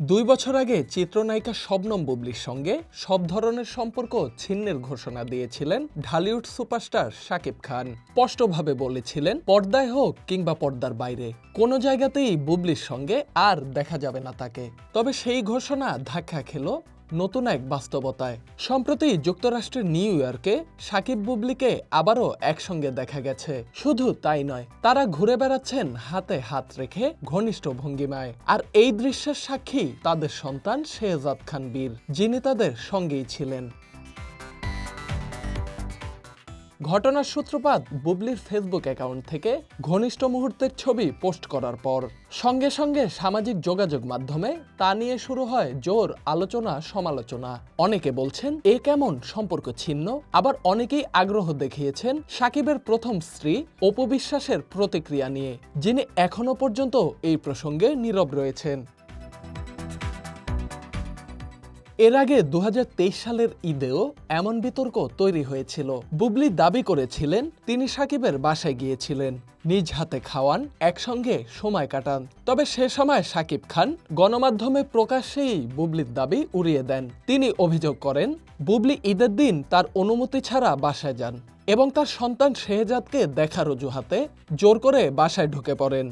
দুই বছর আগে চিত্রনায়িকা শবনম বুবলির সঙ্গে সব ধরনের সম্পর্ক ছিন্নের ঘোষণা দিয়েছিলেন ঢালিউড সুপারস্টার শাকিব খান। স্পষ্টভাবে বলেছিলেন, পর্দায় হোক কিংবা পর্দার বাইরে, কোনো জায়গাতেই বুবলির সঙ্গে আর দেখা যাবে না তাকে। তবে সেই ঘোষণা ধাক্কা খেল নতুন এক বাস্তবতায়। সম্প্রতি যুক্তরাষ্ট্রের নিউ ইয়র্কে সাকিব বুবলিকে আবারও একসঙ্গে দেখা গেছে। শুধু তাই নয়, তারা ঘুরে বেড়াচ্ছেন হাতে হাত রেখে ঘনিষ্ঠ ভঙ্গিমায়। আর এই দৃশ্যের সাক্ষী তাদের সন্তান শেহজাদ খান বীর, যিনি তাদের সঙ্গেই ছিলেন। ঘটনার সূত্রপাত বুবলির ফেসবুক অ্যাকাউন্ট থেকে ঘনিষ্ঠ মুহূর্তের ছবি পোস্ট করার পর। সঙ্গে সঙ্গে সামাজিক যোগাযোগ মাধ্যমে তা নিয়ে শুরু হয় জোর আলোচনা সমালোচনা। অনেকে বলছেন, এ কেমন সম্পর্ক ছিন্ন? আবার অনেকেই আগ্রহ দেখিয়েছেন, সাকিবের প্রথম স্ত্রী অপু বিশ্বাসের প্রতিক্রিয়া নিয়ে, যিনি এখনও পর্যন্ত এই প্রসঙ্গে নীরব রয়েছেন। এর আগে দু হাজার তেইশ সালের ঈদেও এমন বিতর্ক তৈরি হয়েছিল। বুবলি দাবি করেছিলেন, তিনি সাকিবের বাসায় গিয়েছিলেন। নিজ হাতে খাওয়ান, একসঙ্গে সময় কাটান। তবে সে সময় সাকিব খান গণমাধ্যমে প্রকাশ্যেই বুবলির দাবি উড়িয়ে দেন। তিনি অভিযোগ করেন, বুবলি ঈদের দিন তার অনুমতি ছাড়া বাসায় যান এবং তার সন্তান শেহজাদকে দেখার অজুহাতে জোর করে বাসায় ঢুকে পড়েন।